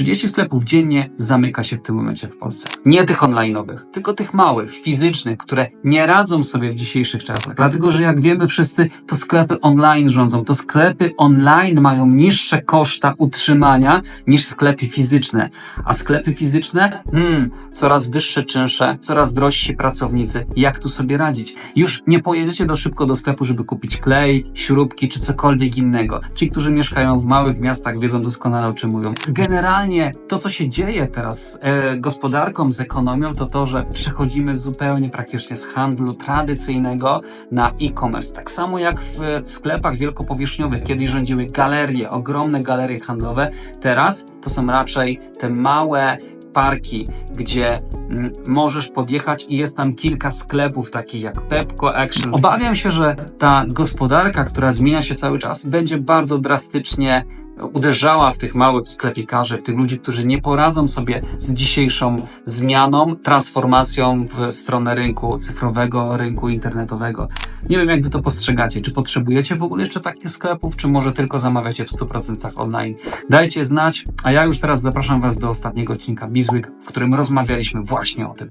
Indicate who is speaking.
Speaker 1: 30 sklepów dziennie zamyka się w tym momencie w Polsce. Nie tych online'owych, tylko tych małych, fizycznych, które nie radzą sobie w dzisiejszych czasach. Dlatego, że jak wiemy wszyscy, to sklepy online rządzą. To sklepy online mają niższe koszta utrzymania niż sklepy fizyczne. A sklepy fizyczne, hmm, coraz wyższe czynsze, coraz drożsi pracownicy. Jak tu sobie radzić? Już nie pojedziecie do szybko do sklepu, żeby kupić klej, śrubki czy cokolwiek innego. Ci, którzy mieszkają w małych miastach, wiedzą doskonale o czym mówią. Generalnie to, co się dzieje teraz z e, gospodarką, z ekonomią, to to, że przechodzimy zupełnie praktycznie z handlu tradycyjnego na e-commerce. Tak samo jak w sklepach wielkopowierzchniowych, kiedyś rządziły galerie, ogromne galerie handlowe, teraz to są raczej te małe parki, gdzie mm, możesz podjechać i jest tam kilka sklepów takich jak Pepco Action. Obawiam się, że ta gospodarka, która zmienia się cały czas, będzie bardzo drastycznie uderzała w tych małych sklepikarzy, w tych ludzi, którzy nie poradzą sobie z dzisiejszą zmianą, transformacją w stronę rynku cyfrowego, rynku internetowego. Nie wiem, jak wy to postrzegacie. Czy potrzebujecie w ogóle jeszcze takich sklepów, czy może tylko zamawiacie w 100% online? Dajcie znać, a ja już teraz zapraszam was do ostatniego odcinka Bizweek, w którym rozmawialiśmy właśnie o tym.